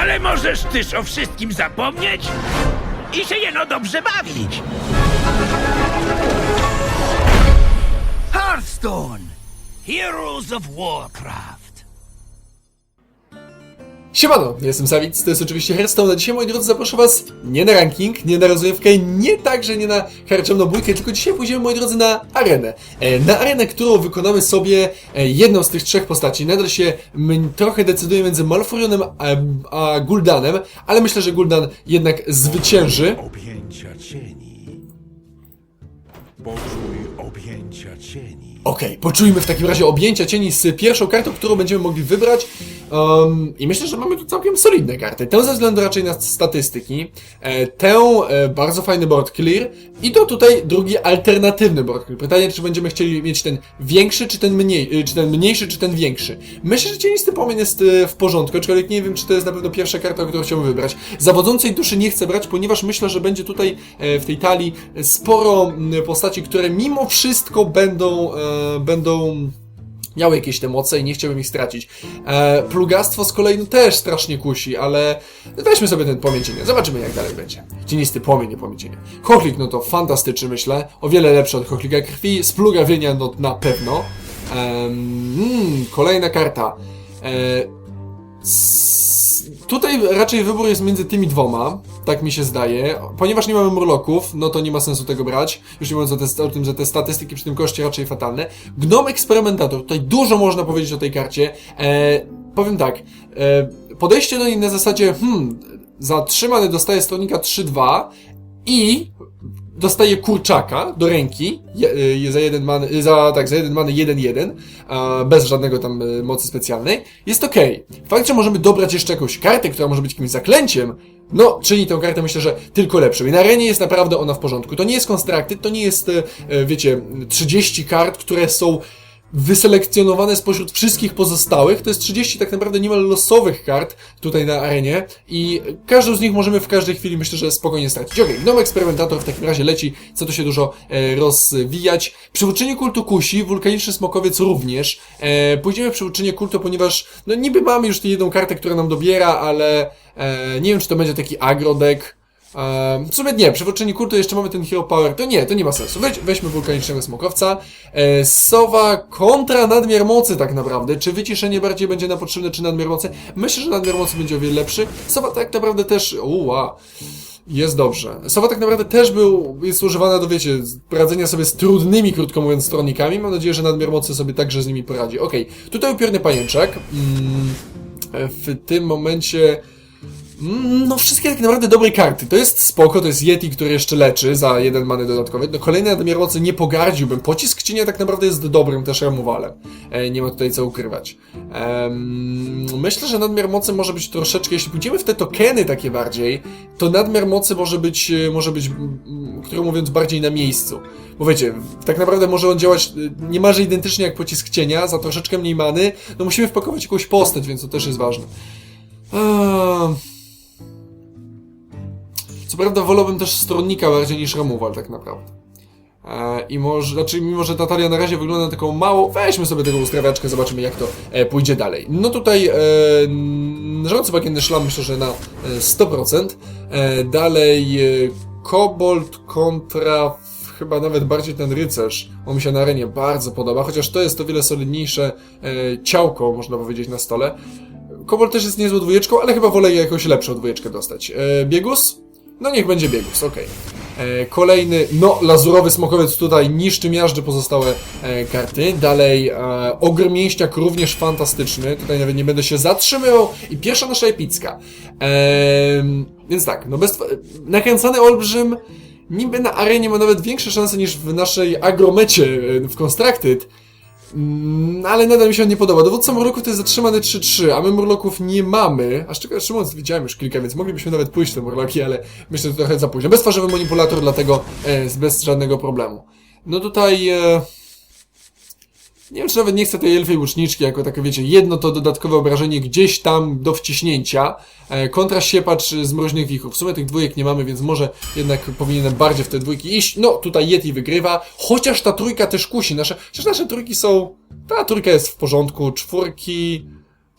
Ale możesz też o wszystkim zapomnieć i się jeno dobrze bawić. Hearthstone. Heroes of Warcraft. Siemano, jestem Sawic, to jest oczywiście Hearthstone, a dzisiaj moi drodzy zaproszę was nie na ranking, nie na rozrywkę, nie także nie na harczemną bójkę, tylko dzisiaj pójdziemy moi drodzy na arenę. E, Na arenę, którą wykonamy sobie e, jedną z tych trzech postaci. Nadal się trochę decyduje między Malfurionem a, a Guldanem, ale myślę, że Guldan jednak zwycięży. Objęcia cieni. Poczuj objęcia cieni. Okej, poczujmy w takim razie objęcia cieni z pierwszą kartą, którą będziemy mogli wybrać. Um, I myślę, że mamy tu całkiem solidne karty. Tę ze względu raczej na statystyki, e, tę e, bardzo fajny board clear i to tutaj drugi alternatywny board clear. Pytanie, czy będziemy chcieli mieć ten większy, czy ten, mniej, e, czy ten mniejszy, czy ten większy. Myślę, że cienisty płomień jest e, w porządku, aczkolwiek nie wiem, czy to jest na pewno pierwsza karta, którą chciałbym wybrać. Zawodzącej duszy nie chcę brać, ponieważ myślę, że będzie tutaj e, w tej talii sporo m, postaci, które mimo wszystko będą, e, będą miały jakieś te moce i nie chciałbym ich stracić. E, plugastwo z kolei no, też strasznie kusi, ale weźmy sobie ten płomień cienia. Zobaczymy jak dalej będzie. Cienisty płomień, nie płomień cienia. Chochlik, no to fantastyczny myślę. O wiele lepszy od chochlika krwi. Splugawienia, no na pewno. Em, mm, kolejna karta. E, Tutaj raczej wybór jest między tymi dwoma, tak mi się zdaje. Ponieważ nie mamy murloków, no to nie ma sensu tego brać. Już nie mówiąc o, te, o tym, że te statystyki przy tym koszcie raczej fatalne. Gnom Eksperymentator, tutaj dużo można powiedzieć o tej karcie. E, powiem tak, e, podejście do niej na zasadzie, hmm, zatrzymany dostaje stronnika 3-2 i dostaje kurczaka do ręki je, y, za jeden man, y, za, tak, za jeden many 1-1, a, bez żadnego tam y, mocy specjalnej, jest okej. Fakt, że możemy dobrać jeszcze jakąś kartę, która może być jakimś zaklęciem, no, czyni tę kartę myślę, że tylko lepszą. I na arenie jest naprawdę ona w porządku. To nie jest Constructed, to nie jest, wiecie, 30 kart, które są wyselekcjonowane spośród wszystkich pozostałych. To jest 30 tak naprawdę niemal losowych kart tutaj na arenie i każdą z nich możemy w każdej chwili myślę, że spokojnie stracić. Okej, Gnome Eksperymentator w takim razie leci, co tu się dużo e, rozwijać. Przywódczyni kultu kusi, wulkaniczny smokowiec również. E, pójdziemy w przywódczynię kultu, ponieważ no niby mamy już tę jedną kartę, która nam dobiera, ale e, nie wiem, czy to będzie taki agrodek. Ehm, w sumie nie, przywódczyni kultu jeszcze mamy ten Hero Power, to nie, to nie ma sensu. Weź, weźmy wulkanicznego smokowca. E, sowa kontra nadmiar mocy tak naprawdę. Czy wyciszenie bardziej będzie nam potrzebne, czy nadmiar mocy? Myślę, że nadmiar mocy będzie o wiele lepszy. Sowa tak naprawdę też... Uła. Jest dobrze. Sowa tak naprawdę też był, jest używana do, wiecie, radzenia sobie z trudnymi, krótko mówiąc, stronnikami. Mam nadzieję, że nadmiar mocy sobie także z nimi poradzi. Okej, tutaj upiorny pajęczak. Mm, w tym momencie... Mm, No wszystkie tak naprawdę dobre karty. To jest spoko, to jest Yeti, który jeszcze leczy za jeden many dodatkowy. No kolejne nadmiar mocy nie pogardziłbym. Pocisk cienia tak naprawdę jest dobrym też removalem. E, nie ma tutaj co ukrywać. Em, myślę, że nadmiar mocy może być troszeczkę, jeśli pójdziemy w te tokeny takie bardziej, to nadmiar mocy może być, e, może być, mm, krótko mówiąc, bardziej na miejscu. Bo wiecie, tak naprawdę może on działać e, niemalże identycznie jak pocisk cienia, za troszeczkę mniej many. No musimy wpakować jakąś postać, więc to też jest ważne. Eee... Prawda wolałbym też stronnika bardziej niż removal tak naprawdę. E, I może, znaczy mimo, że ta talia na razie wygląda na taką mało, weźmy sobie tego ustawiaczkę, zobaczymy jak to e, pójdzie dalej. No tutaj e, rządcy bagienny szlam myślę, że na e, 100%. E, dalej e, Kobold kontra chyba nawet bardziej ten rycerz. On mi się na arenie bardzo podoba, chociaż to jest o wiele solidniejsze e, ciałko, można powiedzieć, na stole. Kobold też jest niezłą dwójeczką, ale chyba wolę jakąś lepszą dwójeczkę dostać. E, biegus? No niech będzie biegus, okej. E, Kolejny, no, lazurowy smokowiec tutaj niszczy miażdży pozostałe e, karty. Dalej, e, ogr mięśniak również fantastyczny. Tutaj nawet nie będę się zatrzymywał. I pierwsza nasza epicka. Em, więc tak, no bez... Nakręcany olbrzym niby na arenie ma nawet większe szanse niż w naszej agromecie e, w Constructed. Mm, ale nadal mi się on nie podoba. Dowódca Murloków to jest zatrzymany 3-3, a my Murloków nie mamy. A szczególnie Szymon widziałem już kilka, więc moglibyśmy nawet pójść te Murloki, ale myślę, że trochę za późno. Beztwarzowy manipulator, dlatego e, bez żadnego problemu. No tutaj... E, nie wiem, czy nawet nie chcę tej elfej łuczniczki, jako takie, wiecie, jedno to dodatkowe obrażenie gdzieś tam do wciśnięcia. E, kontra siepacz z mroźnych wichów. W sumie tych dwójek nie mamy, więc może jednak powinienem bardziej w te dwójki iść. No, tutaj Yeti wygrywa, chociaż ta trójka też kusi. Nasze, chociaż nasze trójki są... Ta trójka jest w porządku, czwórki...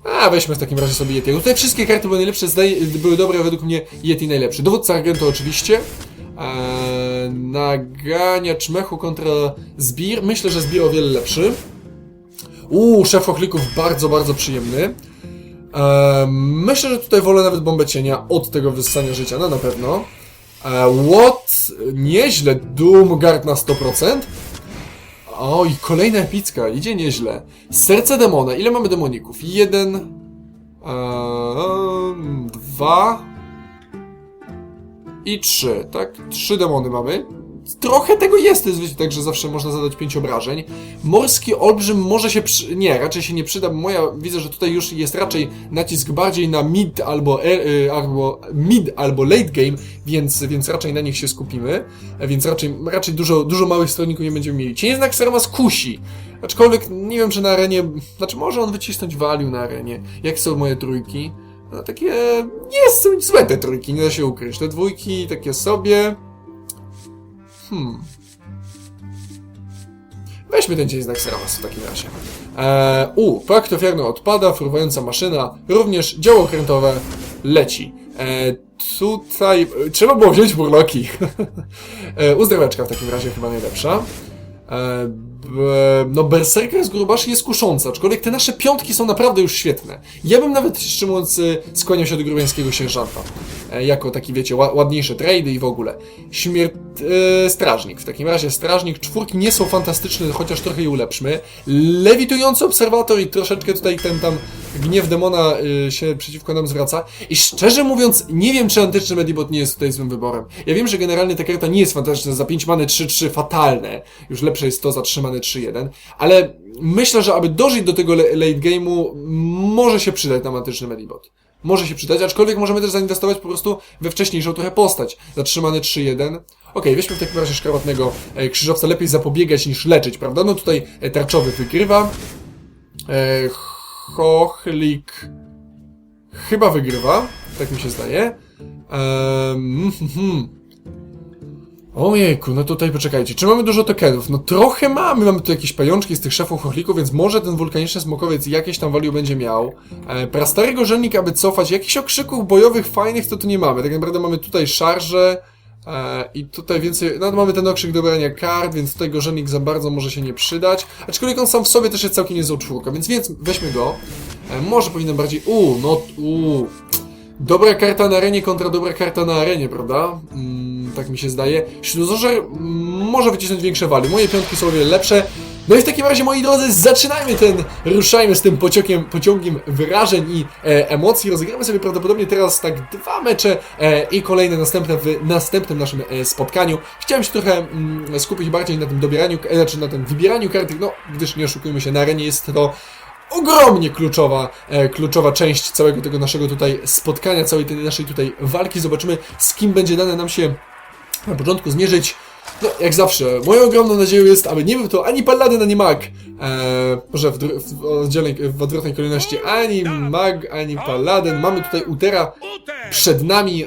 A, weźmy w takim razie sobie Yetiego. Tutaj wszystkie karty były najlepsze, były dobre, według mnie Yeti najlepszy. Dowódca Argento oczywiście. Eee, naganiacz mechu kontra Zbir. Myślę, że Zbir o wiele lepszy. Uuu, szef ochlików bardzo, bardzo przyjemny. Myślę, że tutaj wolę nawet bombę cienia od tego wyssania życia, no na pewno. What? Nieźle. Doomguard na 100%. O, i kolejna epicka, idzie nieźle. Serce demona, ile mamy demoników? Jeden, dwa i trzy, tak? Trzy demony mamy. Trochę tego jest, jest wiecie, tak, że zawsze można zadać pięć obrażeń. Morski olbrzym może się przy... Nie, raczej się nie przyda, bo moja... Widzę, że tutaj już jest raczej nacisk bardziej na mid albo, e, y, albo mid albo late game, więc, więc raczej na nich się skupimy. E, Więc raczej, raczej dużo, dużo małych stronników nie będziemy mieli. Cień znak Serama skusi. Aczkolwiek nie wiem, czy na arenie... Znaczy, może on wycisnąć value na arenie. Jak są moje trójki? No takie... Nie są złe te trójki, nie da się ukryć. Te dwójki takie sobie... Hmm. Weźmy ten dzień znak Seramas w takim razie. Eee, u, projekt ofiarny odpada, fruwająca maszyna, również działo okrętowe leci. Eee, tutaj... e, Trzeba było wziąć burloki. eee, w takim razie chyba najlepsza. Eee, no Berserker z grubasz jest kusząca, aczkolwiek te nasze piątki są naprawdę już świetne. Ja bym nawet, szczerze mówiąc, y, skłaniał się do grubiańskiego sierżanta. E, jako taki, wiecie, ła- ładniejsze trady i w ogóle. Śmier... E, strażnik. W takim razie strażnik, czwórki nie są fantastyczne, chociaż trochę je ulepszmy. Lewitujący obserwator i troszeczkę tutaj ten tam gniew demona się przeciwko nam zwraca. I szczerze mówiąc, nie wiem, czy antyczny Medibot nie jest tutaj złym wyborem. Ja wiem, że generalnie ta karta nie jest fantastyczna, za 5 many 3-3 fatalne. Już lepsze jest to za 3 many 3-1. Ale myślę, że aby dożyć do tego late game'u, może się przydać nam antyczny Medibot. Może się przydać, aczkolwiek możemy też zainwestować po prostu we wcześniejszą trochę postać. Zatrzymany 3-1. Okej, weźmy w takim razie szkarłatnego e, krzyżowca. Lepiej zapobiegać niż leczyć, prawda? No tutaj e, tarczowy wygrywa. E, Chochlik chyba wygrywa, tak mi się zdaje. Ehm, hmm. Ojejku, no tutaj poczekajcie, czy mamy dużo tokenów? No trochę mamy, mamy tu jakieś pajączki z tych szefów chochlików, więc może ten wulkaniczny smokowiec jakieś tam value będzie miał. E, prastarego żelnik, aby cofać, jakichś okrzyków bojowych fajnych to tu nie mamy, tak naprawdę mamy tutaj szarże, E, I tutaj więcej, no mamy ten okrzyk dobrania kart, więc tutaj gorzelnik za bardzo może się nie przydać. Aczkolwiek on sam w sobie też jest całkiem niezłą więc, więc weźmy go. E, może powinien bardziej, uuu, no, uuu. Dobra karta na arenie kontra dobra karta na arenie, prawda? Mm, tak mi się zdaje. Śluzorzer mm, może wycisnąć większe wali. Moje piątki są o wiele lepsze. No i w takim razie, moi drodzy, zaczynajmy ten, ruszajmy z tym pociągiem, pociągiem wrażeń i e, emocji. Rozegramy sobie prawdopodobnie teraz tak dwa mecze e, i kolejne następne w następnym naszym e, spotkaniu. Chciałem się trochę mm, skupić bardziej na tym dobieraniu, e, znaczy na tym wybieraniu karty, no, gdyż nie oszukujmy się, na arenie jest to ogromnie kluczowa, e, kluczowa część całego tego naszego tutaj spotkania, całej tej naszej tutaj walki. Zobaczymy, z kim będzie dane nam się na początku zmierzyć. No, jak zawsze, moją ogromną nadzieją jest, aby nie był to ani Paladin, ani Mag. Eee, może w, dru- w, oddzielnej, w odwrotnej kolejności ani Mag, ani Paladin. Mamy tutaj Utera przed nami.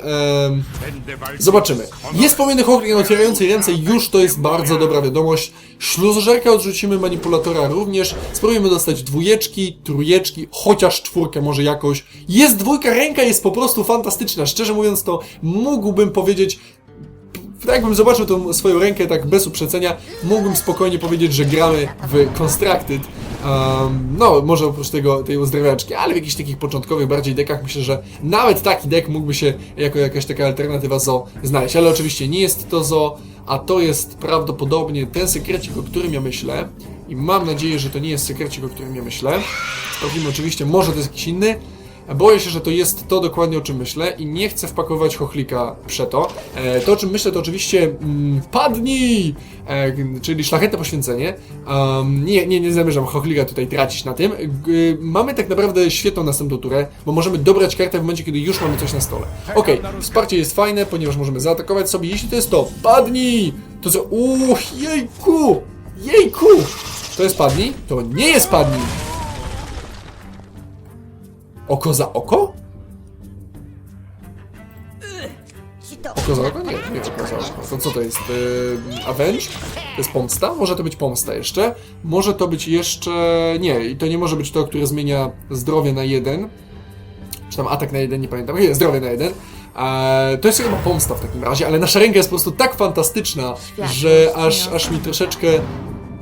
Zobaczymy. Jest pomiędzy Hoglin otwierającej ręce, już to jest bardzo dobra wiadomość. Śluzżerka odrzucimy, manipulatora również. Spróbujemy dostać dwójeczki, trójeczki, chociaż czwórkę może jakoś. Jest dwójka, ręka jest po prostu fantastyczna. Szczerze mówiąc to mógłbym powiedzieć, tak jakbym zobaczył tą swoją rękę tak bez uprzedzenia, mógłbym spokojnie powiedzieć, że gramy w Constructed. Um, no, może oprócz tego, tej uzdrawiaczki, ale w jakichś takich początkowych bardziej dekach myślę, że nawet taki dek mógłby się jako jakaś taka alternatywa zo znaleźć. Ale oczywiście nie jest to zo, a to jest prawdopodobnie ten sekrecik, o którym ja myślę. I mam nadzieję, że to nie jest sekrecik, o którym ja myślę. Sprawdzimy oczywiście, może to jest jakiś inny. Boję się, że to jest to dokładnie o czym myślę i nie chcę wpakowywać chochlika przeto. E, to o czym myślę to oczywiście mm, padnij! E, czyli szlachetne poświęcenie. Um, nie, nie, nie zamierzam chochlika tutaj tracić na tym. G, mamy tak naprawdę świetną następną turę, bo możemy dobrać kartę w momencie, kiedy już mamy coś na stole. Okej, wsparcie jest fajne, ponieważ możemy zaatakować sobie. Jeśli to jest to, padnij! To co? Uuu, jejku! Jejku! To jest padnij? To nie jest padnij! Oko za oko? Oko za oko? Nie, nie oko za oko. To co to jest? Yy, Avenge? To jest pomsta? Może to być pomsta jeszcze? Może to być jeszcze... Nie, i to nie może być to, które zmienia zdrowie na jeden. Czy tam atak na jeden, nie pamiętam. Nie, zdrowie na jeden. Eee, to jest chyba pomsta w takim razie, ale nasza ręka jest po prostu tak fantastyczna, że aż, aż mi troszeczkę...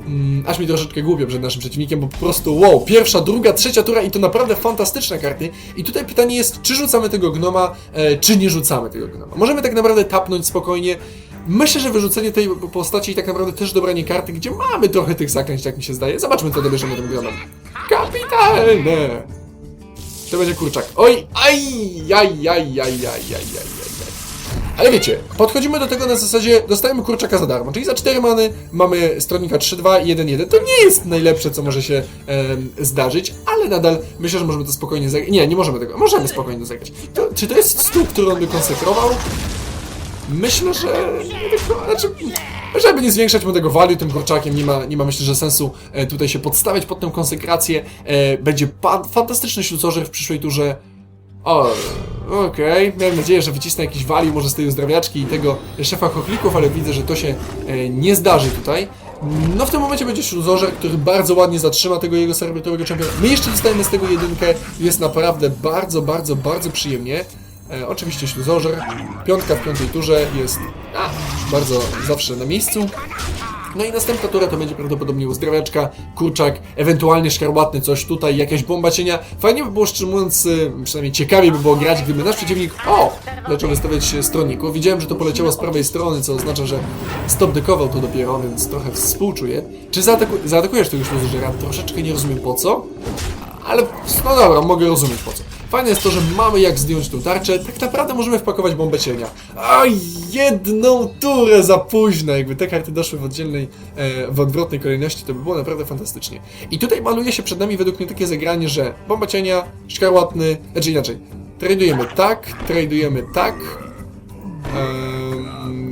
Mm, aż mi troszeczkę głupio przed naszym przeciwnikiem, bo po prostu wow, pierwsza, druga, trzecia tura i to naprawdę fantastyczne karty. I tutaj pytanie jest, czy rzucamy tego gnoma, e, czy nie rzucamy tego gnoma. Możemy tak naprawdę tapnąć spokojnie. Myślę, że wyrzucenie tej postaci i tak naprawdę też dobranie karty, gdzie mamy trochę tych zaklęć, jak mi się zdaje. Zobaczmy, co dobierzemy tym gnomem. Kapitalne! To będzie kurczak. Oj, aj, aj, aj, aj, aj, aj, aj. Ale wiecie, podchodzimy do tego na zasadzie, dostajemy kurczaka za darmo, czyli za 4 many mamy stronnika 3-2 i 1-1. To nie jest najlepsze, co może się zdarzyć, ale nadal myślę, że możemy to spokojnie zagrać. Nie, nie możemy tego, możemy spokojnie to zagrać. To, czy to jest stół, który on by konsekrował? Myślę, że tylko, znaczy, żeby nie zwiększać mu tego value tym kurczakiem, nie ma, nie ma myślę, że sensu e, tutaj się podstawiać pod tę konsekrację. E, będzie fantastyczny śluzożer w przyszłej turze. O, okej. Miałem nadzieję, że wycisnę jakiś value może z tej uzdrawiaczki i tego szefa chochlików, ale widzę, że to się e, nie zdarzy tutaj. No w tym momencie będzie śluzożer, który bardzo ładnie zatrzyma tego jego serwitorowego czempiona. My jeszcze dostajemy z tego jedynkę. Jest naprawdę bardzo, bardzo, bardzo przyjemnie. E, oczywiście śluzożer. Piątka w piątej turze jest a, bardzo zawsze na miejscu. No i następna tura to będzie prawdopodobnie uzdrawiaczka, kurczak, ewentualnie szkarłatny coś tutaj, jakaś bomba cienia. Fajnie by było, szczerze mówiąc, y, przynajmniej ciekawie by było grać, gdyby nasz przeciwnik, o, zaczął wystawiać stronników. Widziałem, że to poleciało z prawej strony, co oznacza, że stop dekował to dopiero, więc trochę współczuję. Czy zaataku zaatakujesz tego śluzożera? Troszeczkę nie rozumiem po co, ale no dobra, mogę rozumieć po co. Fajne jest to, że mamy jak zdjąć tą tarczę. Tak naprawdę możemy wpakować bombę cienia. A jedną turę za późno. Jakby te karty doszły w oddzielnej, e, w odwrotnej kolejności, to by było naprawdę fantastycznie. I tutaj maluje się przed nami według mnie takie zagranie, że bomba cienia, szkarłatny, znaczy inaczej. Tradujemy tak, tradujemy tak.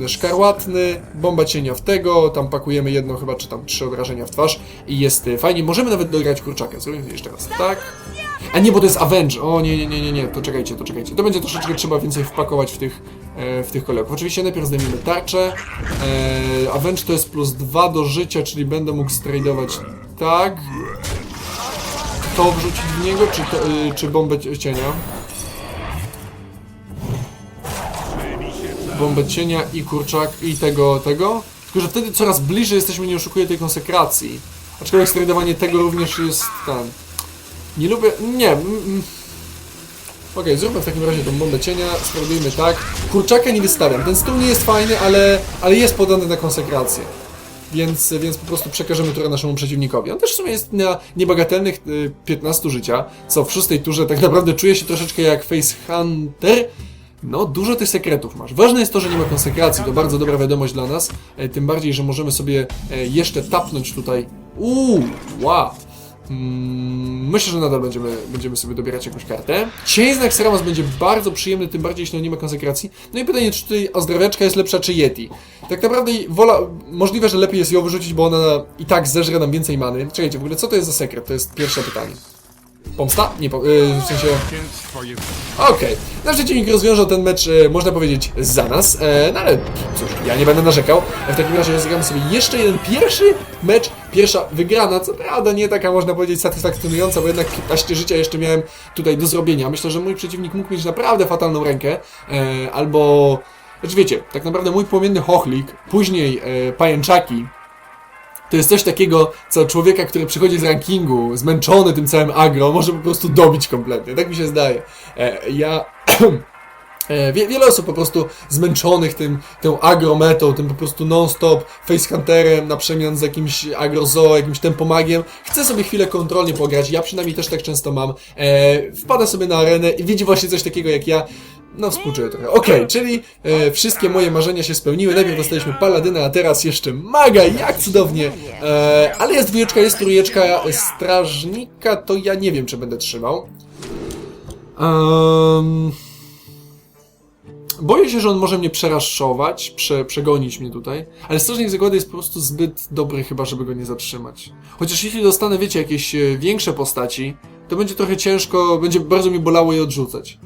Szkarłatny, bomba cienia w tego, tam pakujemy jedno chyba, czy tam trzy obrażenia w twarz i jest e, fajnie. Możemy nawet dograć kurczaka. Zrobimy jeszcze raz tak. A nie, bo to jest Avenge. O nie, nie, nie, nie, nie, to czekajcie, to czekajcie. To będzie troszeczkę trzeba więcej wpakować w tych, e, w tych kolegów. Oczywiście najpierw zdejmiemy tarczę. E, Avenge to jest plus 2 do życia, czyli będę mógł stradować tak. To wrzucić w niego, czy, to, y, czy bombę cie- cienia? bombę cienia i kurczak i tego, tego. Tylko, że wtedy coraz bliżej jesteśmy, nie oszukuję, tej konsekracji. Aczkolwiek stradowanie tego również jest ten. Nie lubię. Nie. Mm, mm. Okej, zróbmy w takim razie tą bombę cienia, sprawdujmy tak. Kurczaka nie wystawiam. Ten stół nie jest fajny, ale, ale jest podany na konsekrację. Więc, więc po prostu przekażemy turę naszemu przeciwnikowi. On też w sumie jest na niebagatelnych y, 15 życia, co w szóstej turze tak naprawdę czuje się troszeczkę jak Face Hunter. No, dużo tych sekretów masz. Ważne jest to, że nie ma konsekracji, to bardzo dobra wiadomość dla nas. E, tym bardziej, że możemy sobie e, jeszcze tapnąć tutaj. Uuu, wow. Mm, myślę, że nadal będziemy, będziemy sobie dobierać jakąś kartę. Cień znak Seramas będzie bardzo przyjemny, tym bardziej jeśli on nie ma konsekracji. No i pytanie, czy tutaj ozdrawiaczka jest lepsza, czy Yeti? Tak naprawdę wola, możliwe, że lepiej jest ją wyrzucić, bo ona i tak zeżre nam więcej many. Czekajcie, w ogóle co to jest za sekret? To jest pierwsze pytanie. Pomsta? Nie, po, yy, w sensie... Okej. Nasz przeciwnik rozwiążał ten mecz, e, można powiedzieć, za nas, e, no ale cóż, ja nie będę narzekał. W takim razie rozegramy sobie jeszcze jeden pierwszy mecz, pierwsza wygrana, co prawda nie taka, można powiedzieć, satysfakcjonująca, bo jednak 15 życia jeszcze miałem tutaj do zrobienia. Myślę, że mój przeciwnik mógł mieć naprawdę fatalną rękę, e, albo... Znaczy wiecie, tak naprawdę mój płomienny chochlik, później e, pajęczaki, to jest coś takiego, co człowieka, który przychodzi z rankingu, zmęczony tym całym agro, może po prostu dobić kompletnie. Tak mi się zdaje. E, ja... E, wie, wiele osób po prostu zmęczonych tym, tą agrometą, tym po prostu non-stop facehunterem na przemian z jakimś agrozoo, jakimś tempomagiem, chce sobie chwilę kontrolnie pograć, ja przynajmniej też tak często mam, e, wpada sobie na arenę i widzi właśnie coś takiego jak ja, no współczuję trochę. Okej, czyli e, wszystkie moje marzenia się spełniły. Najpierw dostaliśmy Paladyna, a teraz jeszcze Maga. Jak cudownie. E, ale jest dwójeczka, jest trójeczka Strażnika, to ja nie wiem, czy będę trzymał. Um, boję się, że on może mnie przeraszować, prze, przegonić mnie tutaj. Ale Strażnik Zagłady jest po prostu zbyt dobry chyba, żeby go nie zatrzymać. Chociaż jeśli dostanę, wiecie, jakieś e, większe postaci, to będzie trochę ciężko, będzie bardzo mi bolało je odrzucać.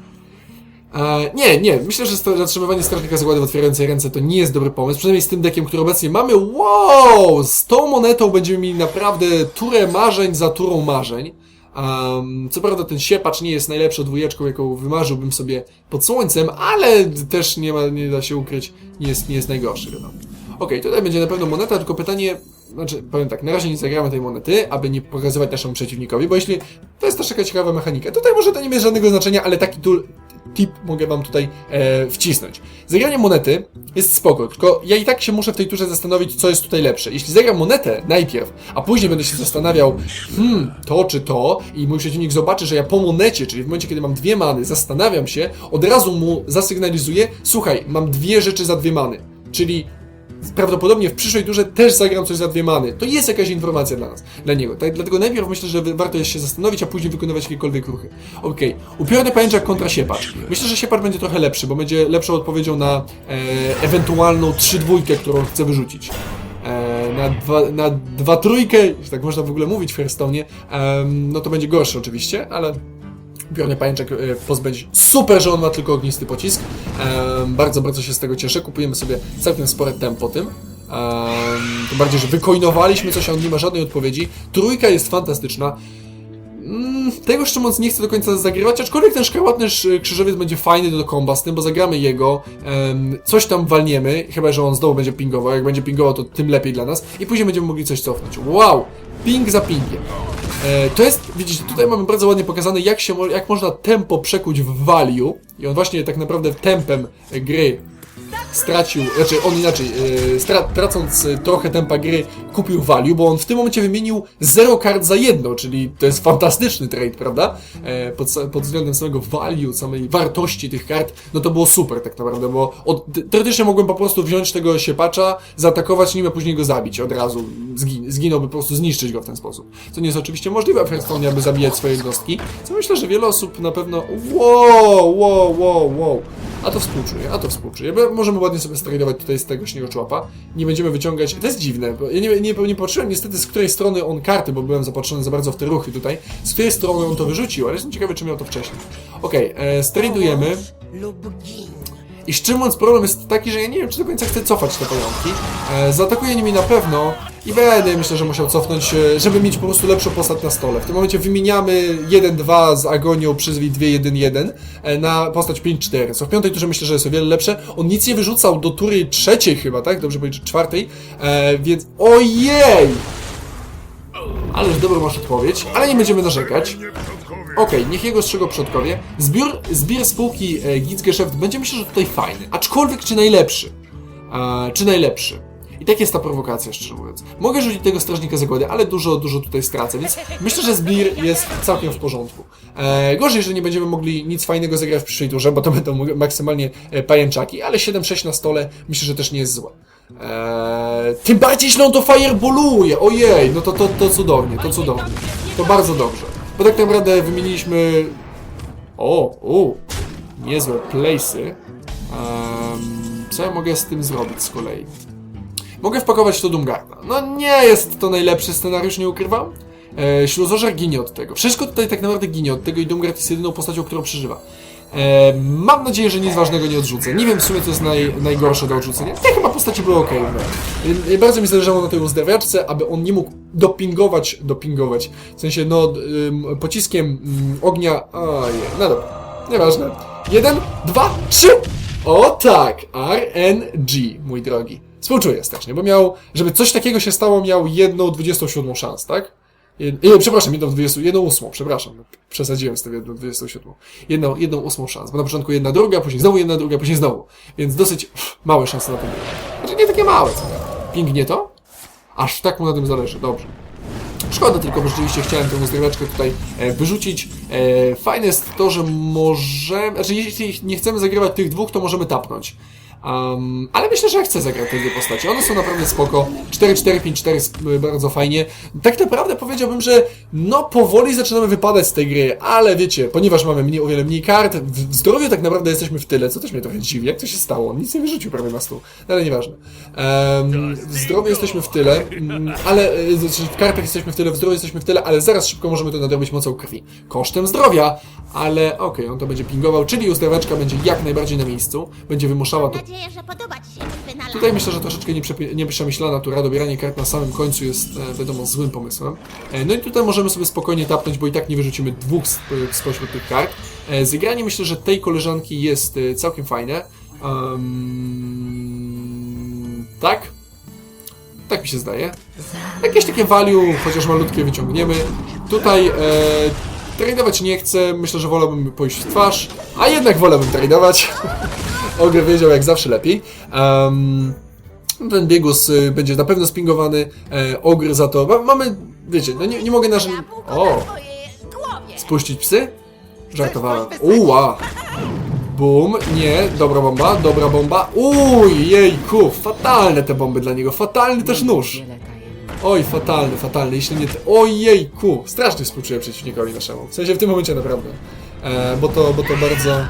E, nie, nie, myślę, że zatrzymywanie strażnika zagłady w otwierającej ręce to nie jest dobry pomysł, przynajmniej z tym dekiem, który obecnie mamy. Wow! Z tą monetą będziemy mieli naprawdę turę marzeń za turą marzeń. Um, co prawda ten siepacz nie jest najlepszą dwójeczką, jaką wymarzyłbym sobie pod słońcem, ale też nie, ma, nie da się ukryć, nie jest, nie jest najgorszy, wiadomo. Okej, tutaj będzie na pewno moneta, tylko pytanie, znaczy, powiem tak, na razie nie zagramy tej monety, aby nie pokazywać naszemu przeciwnikowi, bo jeśli to jest też taka ciekawa mechanika, tutaj może to nie mieć żadnego znaczenia, ale taki tool, tip mogę wam tutaj e, wcisnąć. Zagranie monety jest spoko, tylko ja i tak się muszę w tej turze zastanowić, co jest tutaj lepsze. Jeśli zagram monetę najpierw, a później będę się zastanawiał, hmm, to czy to, i mój przeciwnik zobaczy, że ja po monecie, czyli w momencie, kiedy mam dwie many, zastanawiam się, od razu mu zasygnalizuję, słuchaj, mam dwie rzeczy za dwie many, czyli prawdopodobnie w przyszłej turze też zagram coś za dwie many. To jest jakaś informacja dla nas, dla niego. Tak, dlatego najpierw myślę, że warto jest się zastanowić, a później wykonywać jakiekolwiek ruchy. Okej, upiorny pajęczak kontra siepacz. Myślę, że siepacz będzie trochę lepszy, bo będzie lepszą odpowiedzią na e, ewentualną 3-2, którą chcę wyrzucić. E, na, dwa, na dwa trójkę, jeśli tak można w ogóle mówić w Hearthstone'ie, em, no to będzie gorszy oczywiście, ale Biorny pajęczek e, pozbędzie. Super, że on ma tylko ognisty pocisk. Bardzo, bardzo się z tego cieszę. Kupujemy sobie całkiem spore tempo tym. Um, tym bardziej, że wykoinowaliśmy coś, a on nie ma żadnej odpowiedzi. Trójka jest fantastyczna. Mm, tego szczerze mówiąc nie chcę do końca zagrywać, aczkolwiek ten szkarłatny sz- krzyżowiec będzie fajny do komba z tym, bo zagramy jego, em, coś tam walniemy, chyba że on znowu będzie pingował, jak będzie pingował to tym lepiej dla nas i później będziemy mogli coś cofnąć. Wow! Ping za pingiem. E, to jest, widzicie, tutaj mamy bardzo ładnie pokazane, jak, się, jak można tempo przekuć w value. I on właśnie tak naprawdę tempem gry stracił, znaczy on inaczej, e, stra, tracąc e, trochę tempa gry, kupił value, bo on w tym momencie wymienił 0 kart za jedno, czyli to jest fantastyczny trade, prawda? E, pod, pod względem samego value, samej wartości tych kart, no to było super tak naprawdę, bo od, teoretycznie mogłem po prostu wziąć tego siepacza, zaatakować nim, a później go zabić od razu, zgin, zginąłby, po prostu zniszczyć go w ten sposób. Co nie jest oczywiście możliwe w Hearthstone, aby zabijać swoje jednostki, co myślę, że wiele osób na pewno, wow, wow, wow, wow, a to współczuję, a to współczuję. Możemy ładnie sobie stradować tutaj z tego śniegoczłapa. Nie będziemy wyciągać. To jest dziwne, ja nie, nie, nie patrzyłem niestety z której strony on karty, bo byłem zapatrzony za bardzo w te ruchy tutaj. Z której strony on to wyrzucił, ale jestem ciekawy, czy miał to wcześniej. Okej, okay, stradujemy. lub gin. I szczerze mówiąc, problem jest taki, że ja nie wiem, czy do końca chcę cofać te pająki. E, zaatakuje nimi na pewno i będę myślę, że musiał cofnąć, e, żeby mieć po prostu lepszą postać na stole. W tym momencie wymieniamy 1-2 z Agonią, przyzwij 2-1-1 e, na postać 5-4. Co w piątej turze myślę, że jest o wiele lepsze. On nic nie wyrzucał do tury trzeciej chyba, tak? Dobrze powiedzieć, czwartej. E, więc ojej! Ależ dobrą masz odpowiedź, ale nie będziemy narzekać. Okej, niech jego strzegą przodkowie. Zbiór, zbiór spółki e, Gizgeszäft będzie myślę, że tutaj fajny. Aczkolwiek czy najlepszy? E, czy najlepszy? I tak jest ta prowokacja, szczerze mówiąc. Mogę rzucić tego strażnika zagłady, ale dużo, dużo tutaj stracę, więc myślę, że zbir jest całkiem w porządku. E, gorzej, że nie będziemy mogli nic fajnego zagrać w przyszłej turze, bo to będą maksymalnie e, pajęczaki, ale 7-6 na stole myślę, że też nie jest złe. Eee, tym bardziej źle on to fireballuje, ojej, no to, to, to cudownie, to cudownie. To bardzo dobrze. Bo tak naprawdę wymieniliśmy... O, o, niezłe place'y. Ehm, co ja mogę z tym zrobić z kolei? Mogę wpakować to Dumgarda. No nie jest to najlepszy scenariusz, nie ukrywam. E, ginie od tego. Wszystko tutaj tak naprawdę ginie od tego i Dumgard jest jedyną postacią, którą przeżywa. E, mam nadzieję, że nic ważnego nie odrzucę. Nie wiem w sumie, co jest naj, najgorsze do odrzucenia. Te chyba postaci były ok. No. E, bardzo mi zależało na tej uzdrawiaczce, aby on nie mógł dopingować, dopingować, w sensie no pociskiem ym, ognia... Ojej, no dobra, nieważne. Jeden, dwa, trzy! O tak, RNG, mój drogi. Współczuję strasznie, bo miał, żeby coś takiego się stało, miał jedną 27 szans, tak? Jed, nie, przepraszam, jedną 20, jedną ósmą, przepraszam, przesadziłem z tym jedną 27. Jedną, jedną ósmą szans, bo na początku jedna druga, później znowu jedna druga, później znowu. Więc dosyć pff, małe szanse na tym. Znaczy nie takie małe, co nie? Pingnie to? Aż tak mu na tym zależy, dobrze. Szkoda tylko, bo rzeczywiście chciałem tę zdroweczkę tutaj e, wyrzucić. E, fajne jest to, że możemy... Znaczy, jeśli nie chcemy zagrywać tych dwóch, to możemy tapnąć. Um, ale myślę, że chcę zagrać te dwie postacie. One są naprawdę spoko. 4-4-5-4 jest y, bardzo fajnie. Tak naprawdę powiedziałbym, że no powoli zaczynamy wypadać z tej gry, ale wiecie, ponieważ mamy mniej, o wiele mniej kart, w zdrowiu tak naprawdę jesteśmy w tyle, co też mnie trochę dziwi. Jak to się stało? Nic nie wyrzucił prawie na stół. No, Ale nieważne. Um, w zdrowiu jesteśmy w tyle, mm, ale y, w kartach jesteśmy w tyle, w zdrowiu jesteśmy w tyle, ale zaraz szybko możemy to nadrobić mocą krwi. Kosztem zdrowia, ale okej, on to będzie pingował, czyli uzdraweczka będzie jak najbardziej na miejscu, będzie wymuszała to nadzieję, że podoba Ci się mój wynalazek. Tutaj myślę, że troszeczkę nieprzemyślana tura, dobieranie kart na samym końcu jest, e, wiadomo, złym pomysłem. E, no i tutaj możemy sobie spokojnie tapnąć, bo i tak nie wyrzucimy dwóch z, spośród tych kart. E, Zagranie myślę, że tej koleżanki jest e, całkiem fajne. Tak? Tak mi się zdaje. Jakieś takie value, chociaż malutkie wyciągniemy. Tutaj e, tradeować nie chcę, myślę, że wolałbym pójść w twarz, a jednak wolałbym tradeować. Ogre wiedział jak zawsze lepiej. Um, ten biegus y, będzie na pewno spingowany. E, ogr za to. Ma, mamy, wiecie, no nie, nie mogę nasz. Jabłko O! Spuścić psy? Żartowałem. Uła! Bum, nie, dobra bomba, dobra bomba. Uj, jejku, fatalne te bomby dla niego, fatalny też nóż. Oj, fatalny, fatalny, jeśli nie... Te... Ojejku, strasznie współczuję przeciwnikowi naszemu. W sensie w tym momencie naprawdę. E, bo to, bo to bardzo,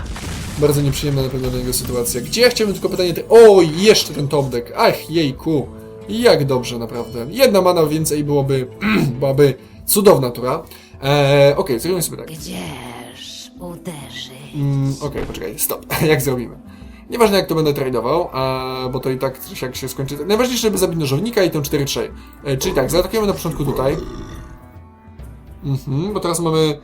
bardzo nieprzyjemna na pewno dla niego sytuacja. Gdzie ja chciałbym tylko pytanie... Te... Oj, jeszcze ten top deck. Ach, jejku. Jak dobrze, naprawdę. Jedna mana więcej byłoby... byłaby cudowna tura. E, Okej, zrobimy sobie tak. Gdzież uderzy? Mm, Okej, poczekaj, stop. jak zrobimy? Nieważne jak to będę tradował, a, bo to i tak jak się skończy. Najważniejsze, żeby zabić nożownika i tę 4-3. E, czyli tak, zaatakujemy na początku tutaj. Mhm, bo teraz mamy.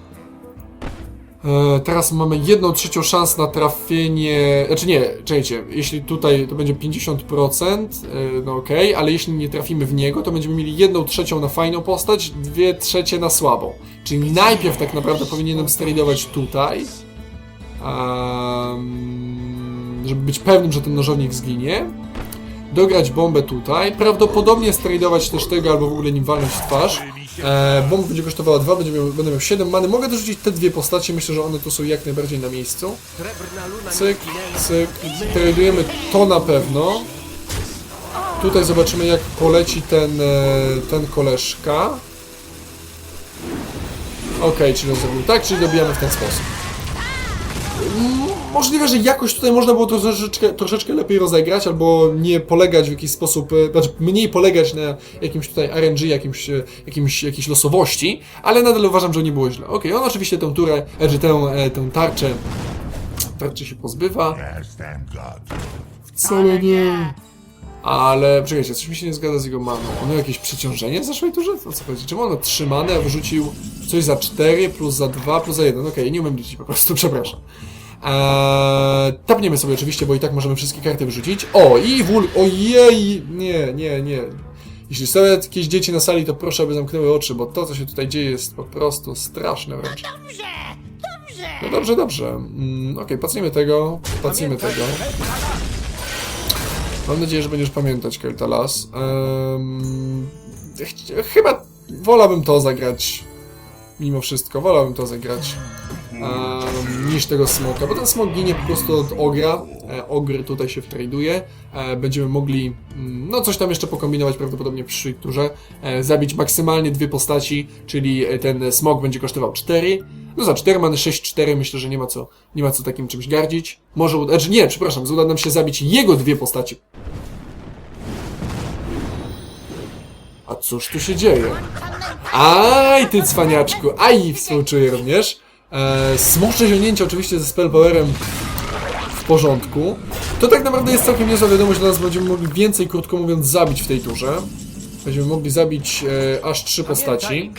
E, teraz mamy jedną trzecią szans na trafienie. Znaczy nie, czekajcie, jeśli tutaj to będzie 50%, e, no okej, ale jeśli nie trafimy w niego, to będziemy mieli jedną trzecią na fajną postać, dwie trzecie na słabą. Czyli najpierw tak naprawdę powinienem stradować tutaj. Em, żeby być pewnym, że ten nożownik zginie. Dograć bombę tutaj. Prawdopodobnie stradować też tego, albo w ogóle nim walnąć w twarz. E, bomba będzie kosztowała 2, będzie miał, będę miał 7 many. Mogę dorzucić te dwie postacie, myślę, że one tu są jak najbardziej na miejscu. Cyk, cyk. Tradujemy to na pewno. Tutaj zobaczymy jak poleci ten, e, ten koleżka. Okej, czyli on zrobił tak, czyli dobijamy w ten sposób. Możliwe, że jakoś tutaj można było to troszeczkę, troszeczkę lepiej rozegrać, albo nie polegać w jakiś sposób, e, znaczy mniej polegać na jakimś tutaj RNG, jakimś, e, jakimś, jakiejś losowości, ale nadal uważam, że nie było źle. Okej, on oczywiście tę turę, znaczy tę, e, tę tarczę, tarczę się pozbywa. Wcale nie. Ale, czekajcie, coś mi się nie zgadza z jego maną. On miał jakieś przeciążenie w zeszłej turze? O co chodzi? Czemu on ma 3 many, a wyrzucił coś za 4, plus za 2, plus za 1? Okej, nie umiem liczyć po prostu, przepraszam. Eee, tapniemy sobie oczywiście, bo i tak możemy wszystkie karty wyrzucić. O, i wól... Ojej! Nie, nie, nie. Jeśli są jakieś dzieci na sali, to proszę, aby zamknęły oczy, bo to, co się tutaj dzieje, jest po prostu straszne wręcz. Dobrze, dobrze. No dobrze, dobrze. Mm, Okej, pacnijmy tego, pacnijmy tego. Mam nadzieję, że będziesz pamiętać Keltalas. Um, ch- chyba wolałbym to zagrać. Mimo wszystko, wolałbym to zagrać. em, niż tego smoka, bo ten smok ginie po prostu od ogra. E, ogr tutaj się wtraduje. E, będziemy mogli mm, no coś tam jeszcze pokombinować prawdopodobnie w przyszłej turze. E, zabić maksymalnie dwie postaci, czyli e, ten smok będzie kosztował 4. No za 4 mamy 6-4, myślę, że nie ma co, nie ma co takim czymś gardzić. Może uda, znaczy nie, przepraszam, uda nam się zabić jego dwie postaci. A cóż tu się dzieje? Aj, ty cwaniaczku, aj, współczuję również. E, smocze oczywiście ze spell powerem w porządku. To tak naprawdę jest całkiem niezła wiadomość dla nas, będziemy mogli więcej, krótko mówiąc, zabić w tej turze. Będziemy mogli zabić e, aż trzy postaci.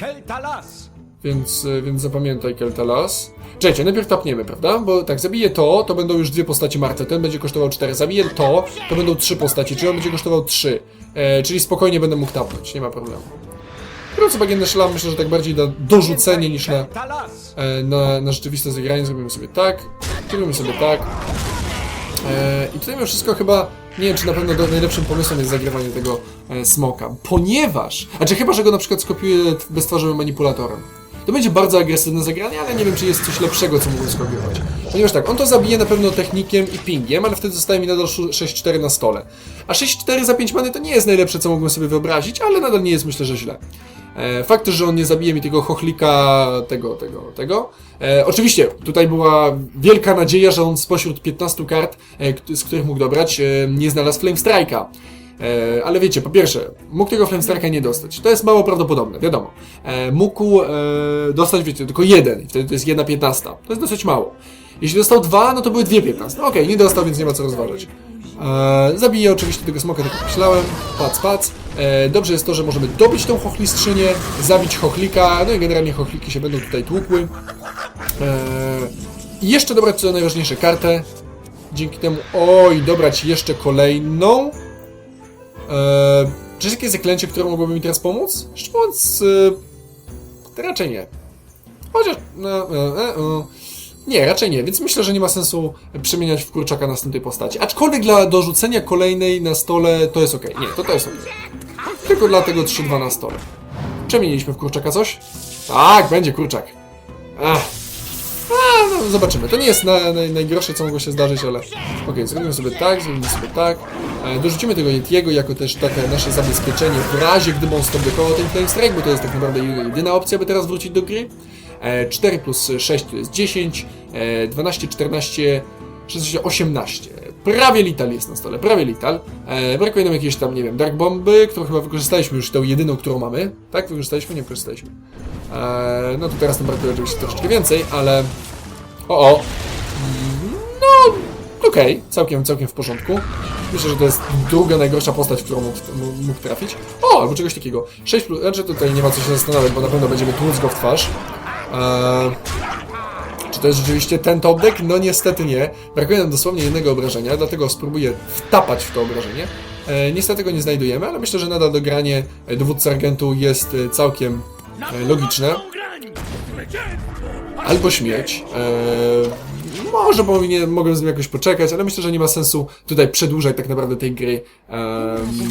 Więc, e, więc zapamiętaj Keltalas. Czekajcie, najpierw tapniemy, prawda? Bo tak, zabiję to, to będą już dwie postaci martwe, ten będzie kosztował 4. Zabiję to, to będą trzy postaci, czyli on będzie kosztował 3. E, czyli spokojnie będę mógł tapnąć, nie ma problemu. Biorąc bagienne szlam, myślę, że tak bardziej na dorzucenie niż na, e, na, na rzeczywiste zagranie. Zrobimy sobie tak, zrobimy sobie tak. E, I tutaj mimo wszystko chyba, nie wiem czy na pewno do, najlepszym pomysłem jest zagrywanie tego e, smoka, ponieważ, znaczy chyba, że go na przykład skopiuję beztwarzowym manipulatorem. To będzie bardzo agresywne zagranie, ale nie wiem, czy jest coś lepszego, co mógłbym skopiować. Ponieważ tak, on to zabije na pewno technikiem i pingiem, ale wtedy zostaje mi nadal 6-4 na stole. A 6-4 za 5 many to nie jest najlepsze, co mogłem sobie wyobrazić, ale nadal nie jest myślę, że źle. E, fakt że on nie zabije mi tego chochlika, tego, tego, tego. E, oczywiście, tutaj była wielka nadzieja, że on spośród 15 kart, e, z których mógł dobrać, e, nie znalazł Flame Strike'a. E, ale wiecie, po pierwsze, mógł tego Flame Strike'a nie dostać. To jest mało prawdopodobne, wiadomo. E, mógł e, dostać, wiecie, tylko jeden, i wtedy to jest jedna 15. To jest dosyć mało. Jeśli dostał dwa, no to były dwie 15. Okej, nie dostał, więc nie ma co rozważać. E, zabiję oczywiście tego smoka, tak jak myślałem. Pac, pac. E, dobrze jest to, że możemy dobić tą chochlistrzynię, zabić chochlika, no i generalnie chochliki się będą tutaj tłukły. E, I jeszcze dobrać co najważniejsze kartę. Dzięki temu, oj, dobrać jeszcze kolejną. E, czy jest jakieś zaklęcie, które mogłoby mi teraz pomóc? Szczerze mówiąc, e, to raczej nie. Chociaż, no, e, e, e. Nie, raczej nie, więc myślę, że nie ma sensu przemieniać w kurczaka następnej postaci. Aczkolwiek dla dorzucenia kolejnej na stole to jest ok. Nie, to to jest ok. Tylko dla tego 3-2 na stole. Przemieniliśmy w kurczaka coś? Tak, będzie kurczak. Ach. A, no, zobaczymy. To nie jest na, na, najgorsze, co mogło się zdarzyć, ale... Okej, zrobimy sobie tak, zrobimy sobie tak. E, dorzucimy tego Yetiego jako też takie nasze zabezpieczenie w razie, gdyby on zdobywał ten Flame Strike, bo to jest tak naprawdę jedyna opcja, by teraz wrócić do gry. E, 4 plus 6 to jest 10, e, 12, 14, 16, 18. Prawie Lital jest na stole, prawie Lital. E, brakuje nam jakiejś tam, nie wiem, Dark Bomby, którą chyba wykorzystaliśmy już, tą jedyną, którą mamy. Tak, wykorzystaliśmy? Nie wykorzystaliśmy. E, no to teraz nam brakuje oczywiście troszeczkę więcej, ale... O, o. No, okej, całkiem, całkiem w porządku. Myślę, że to jest druga najgorsza postać, w którą mógł, mógł trafić. O, albo czegoś takiego. 6 plus, znaczy tutaj nie ma co się zastanawiać, bo na pewno będziemy tłuc go w twarz. Eee, czy to jest rzeczywiście ten top deck? No niestety nie. Brakuje nam dosłownie jednego obrażenia, dlatego spróbuję wtapać w to obrażenie. E, niestety go nie znajdujemy, ale myślę, że nadal dogranie dowódcy agentu jest e, całkiem e, logiczne. Albo śmierć. Eee, może powinien, mogłem z nim jakoś poczekać, ale myślę, że nie ma sensu tutaj przedłużać tak naprawdę tej gry. Eee,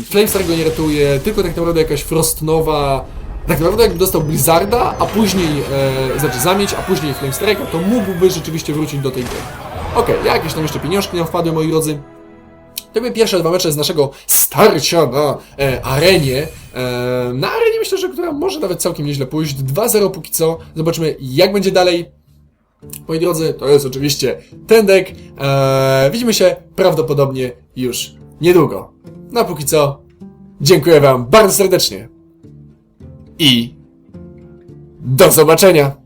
Flamestar go nie ratuje, tylko tak naprawdę jakaś Frostnowa. Tak naprawdę jakby dostał Blizzarda, a później, e, znaczy zamieć, a później Flamestrike'a, to mógłby rzeczywiście wrócić do tej gry. Okej, jakieś tam jeszcze pieniążki nam wpadły, moi drodzy. To były pierwsze dwa mecze z naszego starcia na e, arenie. E, na arenie myślę, że która może nawet całkiem nieźle pójść. 2-0 póki co. Zobaczymy jak będzie dalej. Moi drodzy, to jest oczywiście ten deck. E, widzimy się prawdopodobnie już niedługo. No a póki co, dziękuję Wam bardzo serdecznie. I do zobaczenia!